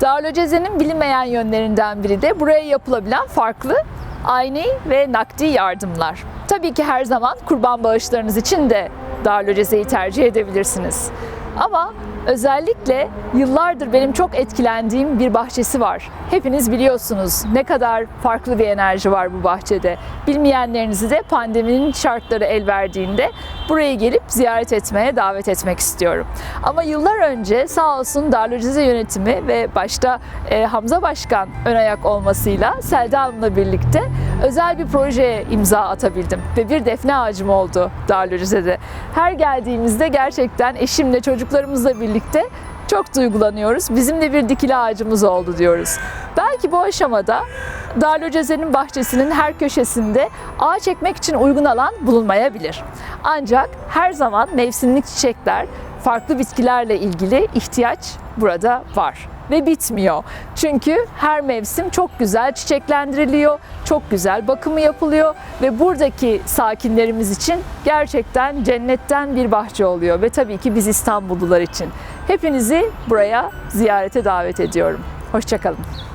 Darülceze'nin bilinmeyen yönlerinden biri de buraya yapılabilen farklı aynı ve nakdi yardımlar. Tabii ki her zaman kurban bağışlarınız için de Darülceze'yi tercih edebilirsiniz. Ama özellikle yıllardır benim çok etkilendiğim bir bahçesi var. Hepiniz biliyorsunuz ne kadar farklı bir enerji var bu bahçede. Bilmeyenlerinizi de pandeminin şartları el verdiğinde buraya gelip ziyaret etmeye davet etmek istiyorum. Ama yıllar önce sağ olsun Darülceze yönetimi ve başta e, Hamza Başkan ön ayak olmasıyla Selda Hanım'la birlikte özel bir projeye imza atabildim ve bir defne ağacım oldu Darülceze'de. Her geldiğimizde gerçekten eşimle çocuklarımızla birlikte çok duygulanıyoruz. Bizim de bir dikili ağacımız oldu diyoruz. Belki bu aşamada Darülceze'nin bahçesinin her köşesinde ağaç ekmek için uygun alan bulunmayabilir. Ancak her zaman mevsimlik çiçekler, farklı bitkilerle ilgili ihtiyaç burada var ve bitmiyor. Çünkü her mevsim çok güzel çiçeklendiriliyor, çok güzel bakımı yapılıyor ve buradaki sakinlerimiz için gerçekten cennetten bir bahçe oluyor ve tabii ki biz İstanbullular için. Hepinizi buraya ziyarete davet ediyorum. Hoşçakalın.